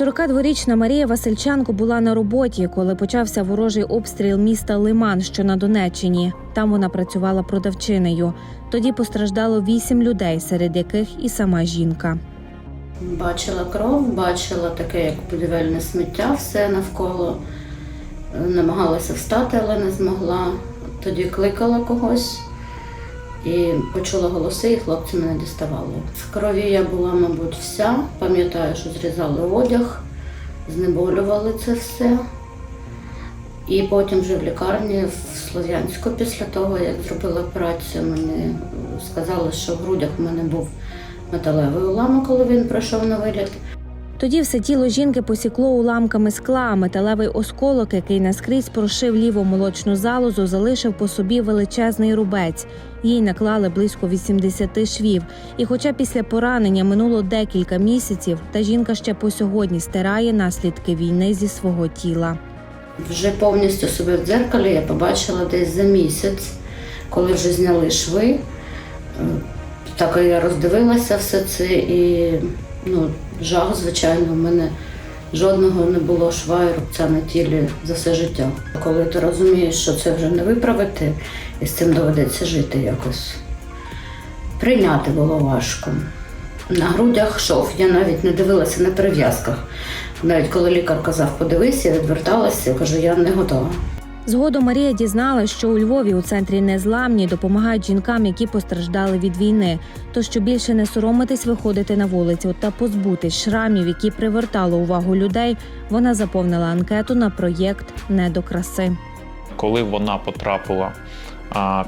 42-річна Марія Васильченко була на роботі, коли почався ворожий обстріл міста Лиман, що на Донеччині. Там вона працювала продавчинею. Тоді постраждало вісім людей, серед яких і сама жінка. Бачила кров, бачила таке, як будівельне сміття, все навколо. Е, Намагалася встати, але не змогла. Тоді кликала когось і почула голоси, і хлопці мене діставали. В крові я була, мабуть, вся. Пам'ятаю, що зрізали одяг, знеболювали це все. І потім вже в лікарні в Слов'янську, після того, як зробила операцію, мені сказали, що в грудях в мене був металевий уламок, коли він пройшов на виліт. Тоді все тіло жінки посікло уламками скла, металевий осколок, який наскрізь прошив ліву молочну залозу, залишив по собі величезний рубець. Їй наклали близько 80 швів. І хоча після поранення минуло декілька місяців, та жінка ще по сьогодні стирає наслідки війни зі свого тіла. Вже повністю себе в дзеркалі я побачила десь за місяць, коли вже зняли шви. Е, Так я роздивилася все це і ну, жах, звичайно, у мене жодного не було шва і рубця на тілі за все життя. Коли ти розумієш, що це вже не виправити, і з цим доведеться жити якось. Прийняти було важко. На грудях шов, я навіть не дивилася на перев'язках. Навіть коли лікар казав, подивись, я відверталася, кажу, я не готова. Згодом Марія дізналась, що у Львові у центрі незламні допомагають жінкам, які постраждали від війни. То що більше не соромитись виходити на вулицю та позбутись шрамів, які привертали увагу людей, вона заповнила анкету на проєкт Не до краси. коли вона потрапила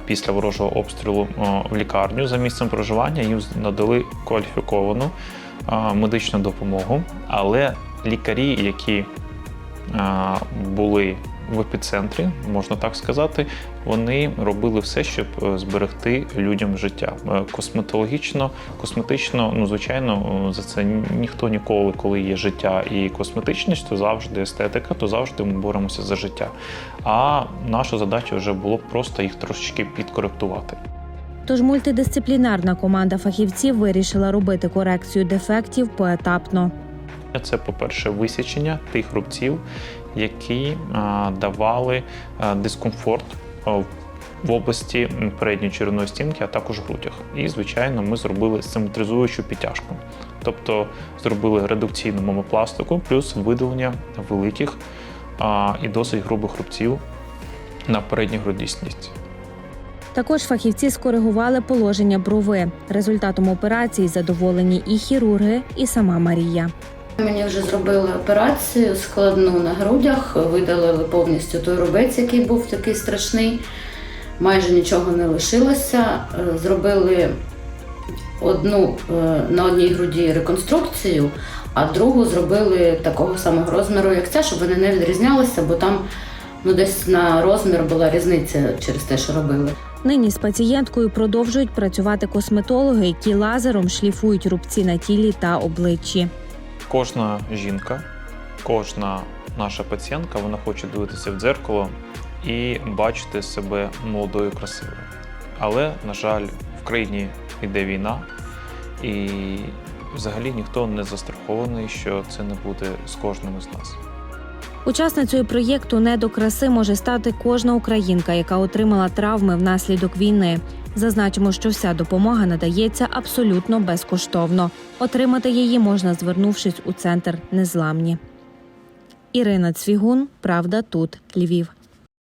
після ворожого обстрілу в лікарню за місцем проживання, їм надали кваліфіковану медичну допомогу. Але лікарі, які були в епіцентрі, можна так сказати, вони робили все, щоб е, зберегти людям життя. Е, Косметологічно, косметично, ну звичайно, е, за це ніхто ніколи, коли є життя і косметичність, то завжди естетика, то завжди ми боремося за життя. А наша задача вже було просто їх трошечки підкоректувати. Тож мультидисциплінарна команда фахівців вирішила робити корекцію дефектів поетапно. Це, по-перше, висічення тих рубців, які давали дискомфорт в- області передньої черевної стінки, а також грудях. І, звичайно, ми зробили симетризуючу підтяжку. Тобто зробили редукційну мамопластику плюс видалення великих і досить грубих рубців на передній грудній стінці. Також фахівці скоригували положення брови. Результатом операції задоволені і хірурги, і сама Марія. Мені вже зробили операцію складну на грудях, видалили повністю той рубець, який був такий страшний. Майже нічого не лишилося. Е, Зробили одну е, на одній груді реконструкцію, а другу зробили такого самого розміру, як ця, щоб вони не відрізнялися, бо там ну, десь на розмір була різниця через те, що робили. Нині з пацієнткою продовжують працювати косметологи, які лазером шліфують рубці на тілі та обличчі. Кожна жінка, кожна наша пацієнтка, вона хоче дивитися в дзеркало і бачити себе молодою, красивою. Але, на жаль, в країні йде війна, і взагалі ніхто не застрахований, що це не буде з кожним із нас. Учасницею проєкту Не до краси може стати кожна українка, яка отримала травми внаслідок війни. Зазначимо, що вся допомога надається абсолютно безкоштовно. Отримати її можна, звернувшись у центр Незламні. Ірина Цвігун, Правда, тут Львів.